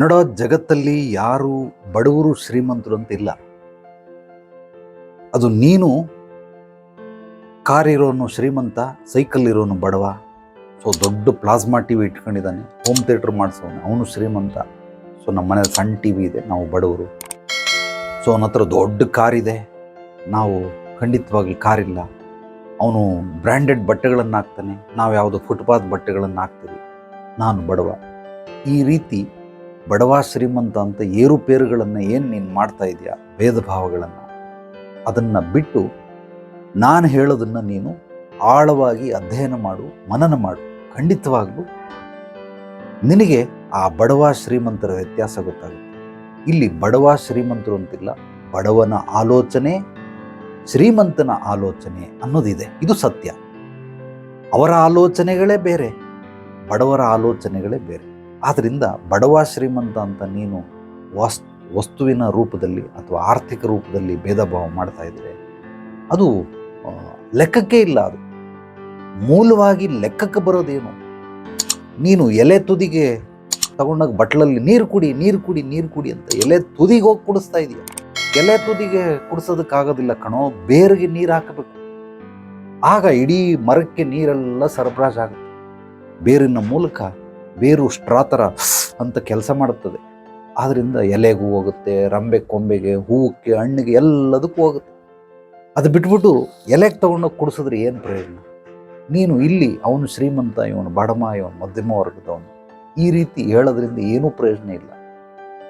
ನೋಡೋ, ಜಗತ್ತಲ್ಲಿ ಯಾರು ಬಡವರು ಶ್ರೀಮಂತರು ಅಂತ ಇಲ್ಲ. ಅದು ನೀನು ಕಾರ್ ಇರೋನು ಶ್ರೀಮಂತ, ಸೈಕಲ್ ಇರೋನು ಬಡವ, ಸೊ ದೊಡ್ಡ ಪ್ಲಾಸ್ಮಾ ಟಿ ವಿ ಇಟ್ಕೊಂಡಿದ್ದಾನೆ, ಹೋಮ್ ಥಿಯೇಟ್ರ್ ಮಾಡಿಸೋನು, ಅವನು ಶ್ರೀಮಂತ, ಸೊ ನಮ್ಮ ಮನೇಲಿ ಸಣ್ಣ ಟಿ ವಿ ಇದೆ, ನಾವು ಬಡವರು. ಸೊ ಅವನ ಹತ್ರ ದೊಡ್ಡ ಕಾರ್ ಇದೆ, ನಾವು ಖಂಡಿತವಾಗಿ ಕಾರ್ ಇಲ್ಲ ಅವನು ಬ್ರ್ಯಾಂಡೆಡ್ ಬಟ್ಟೆಗಳನ್ನು ಹಾಕ್ತಾನೆ ನಾವು ಯಾವುದು ಫುಟ್ಪಾತ್ ಬಟ್ಟೆಗಳನ್ನು ಹಾಕ್ತೀವಿ ನಾನು ಬಡವ. ಈ ರೀತಿ ಬಡವ ಶ್ರೀಮಂತ ಅಂತ ಏರುಪೇರುಗಳನ್ನು ಏನು ನೀನು ಮಾಡ್ತಾ ಇದೆಯಾ? ಭೇದ ಭಾವಗಳನ್ನು. ಅದನ್ನು ಬಿಟ್ಟು ನಾನು ಹೇಳೋದನ್ನು ನೀನು ಆಳವಾಗಿ ಅಧ್ಯಯನ ಮಾಡು, ಮನನ ಮಾಡು, ಖಂಡಿತವಾಗ್ಲೂ ನಿನಗೆ ಆ ಬಡವ ಶ್ರೀಮಂತರ ವ್ಯತ್ಯಾಸ ಗೊತ್ತಾಗುತ್ತೆ. ಇಲ್ಲಿ ಬಡವ ಶ್ರೀಮಂತರು ಅಂತಿಲ್ಲ, ಬಡವನ ಆಲೋಚನೆ ಶ್ರೀಮಂತನ ಆಲೋಚನೆ ಅನ್ನೋದಿದೆ. ಇದು ಸತ್ಯ. ಅವರ ಆಲೋಚನೆಗಳೇ ಬೇರೆ, ಬಡವರ ಆಲೋಚನೆಗಳೇ ಬೇರೆ. ಆದ್ದರಿಂದ ಬಡವ ಶ್ರೀಮಂತ ಅಂತ ನೀನು ವಾಸ್, ವಸ್ತುವಿನ ರೂಪದಲ್ಲಿ ಅಥವಾ ಆರ್ಥಿಕ ರೂಪದಲ್ಲಿ ಭೇದ ಭಾವ ಮಾಡ್ತಾ ಇದ್ರೆ ಅದು ಲೆಕ್ಕಕ್ಕೆ ಇಲ್ಲ ಅದು. ಮೂಲವಾಗಿ ಲೆಕ್ಕಕ್ಕೆ ಬರೋದೇನು? ನೀನು ಎಲೆ ತುದಿಗೆ ತಗೊಂಡಾಗ ಬಟ್ಲಲ್ಲಿ ನೀರು ಕುಡಿ ನೀರು ಕುಡಿ ನೀರು ಕುಡಿ ಅಂತ ಎಲೆ ತುದಿಗೆ ಹೋಗಿ ಕುಡಿಸ್ತಾ ಇದೆಯಾ. ಎಲೆ ತುದಿಗೆ ಕುಡಿಸೋದಕ್ಕಾಗೋದಿಲ್ಲ ಕಣೋ, ಬೇರಿಗೆ ನೀರು ಹಾಕಬೇಕು. ಆಗ ಇಡೀ ಮರಕ್ಕೆ ನೀರೆಲ್ಲ ಸರಬರಾಜು ಆಗುತ್ತೆ ಬೇರಿನ ಮೂಲಕ ಬೇರು ಸ್ಟ್ರಾ ಥರ ಅಂತ ಕೆಲಸ ಮಾಡುತ್ತದೆ. ಆದ್ದರಿಂದ ಎಲೆಗೂ ಹೋಗುತ್ತೆ, ರಂಬೆ ಕೊಂಬೆಗೆ ಹೂವಕ್ಕೆ ಹಣ್ಣಿಗೆ ಎಲ್ಲದಕ್ಕೂ ಹೋಗುತ್ತೆ. ಅದು ಬಿಟ್ಬಿಟ್ಟು ಎಲೆಗೆ ತೊಗೊಂಡೋಗಿ ಕುಡಿಸಿದ್ರೆ ಏನು ಪ್ರಯೋಜನ? ನೀನು ಇಲ್ಲಿ ಅವನು ಶ್ರೀಮಂತ, ಇವನು ಬಡಮ, ಇವನು ಮಧ್ಯಮ ವರ್ಗದವನು. ಈ ರೀತಿ ಹೇಳೋದ್ರಿಂದ ಏನೂ ಪ್ರಯೋಜನ ಇಲ್ಲ.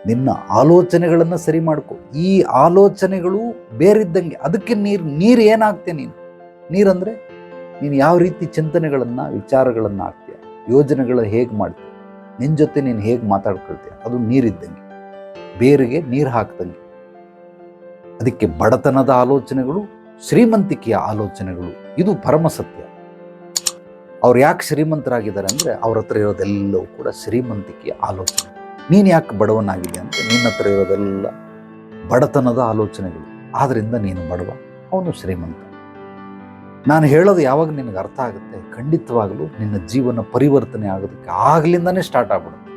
ನಿನ್ನ ಆಲೋಚನೆಗಳನ್ನು ಸರಿ ಮಾಡ್ಕೊ. ಈ ಆಲೋಚನೆಗಳು ಬೇರಿದ್ದಂಗೆ ಅದಕ್ಕೆ ನೀರು ನೀರು ಏನಾಗ್ತೆ ನೀನು? ನೀರಂದರೆ ನೀನು ಯಾವ ರೀತಿ ಚಿಂತನೆಗಳನ್ನು, ವಿಚಾರಗಳನ್ನು ಹಾಕ್ತೀಯ ಯೋಜನೆಗಳು ಹೇಗೆ ಮಾಡ್ತೀವಿ ನಿನ್ನ ಜೊತೆ ನೀನು ಹೇಗೆ ಮಾತಾಡ್ಕೊಳ್ತೀಯ ಅದು ನೀರಿದ್ದಂಗೆ. ಬೇರಿಗೆ ನೀರು ಹಾಕ್ದಂಗೆ. ಅದಕ್ಕೆ ಬಡತನದ ಆಲೋಚನೆಗಳು, ಶ್ರೀಮಂತಿಕೆಯ ಆಲೋಚನೆಗಳು, ಇದು ಪರಮ ಸತ್ಯ ಅವ್ರು ಯಾಕೆ ಶ್ರೀಮಂತರಾಗಿದ್ದಾರೆ ಅಂದರೆ ಅವ್ರ ಹತ್ರ ಇರೋದೆಲ್ಲವೂ ಕೂಡ ಶ್ರೀಮಂತಿಕೆಯ ಆಲೋಚನೆ. ನೀನು ಯಾಕೆ ಬಡವನಾಗಿದೆ ಅಂತ ನಿನ್ನ ಹತ್ರ ಇರೋದೆಲ್ಲ ಬಡತನದ ಆಲೋಚನೆಗಳು. ಆದ್ದರಿಂದ ನೀನು ಬಡವ, ಅವನು ಶ್ರೀಮಂತ. ನಾನು ಹೇಳೋದು ಯಾವಾಗ ನಿನಗೆ ಅರ್ಥ ಆಗುತ್ತೆ? ಖಂಡಿತವಾಗಲೂ ನಿನ್ನ ಜೀವನ ಪರಿವರ್ತನೆ ಆಗೋದಕ್ಕೆ ಆಗ್ಲಿಂದನೇ ಸ್ಟಾರ್ಟ್ ಆಗ್ಬಿಡುತ್ತೆ.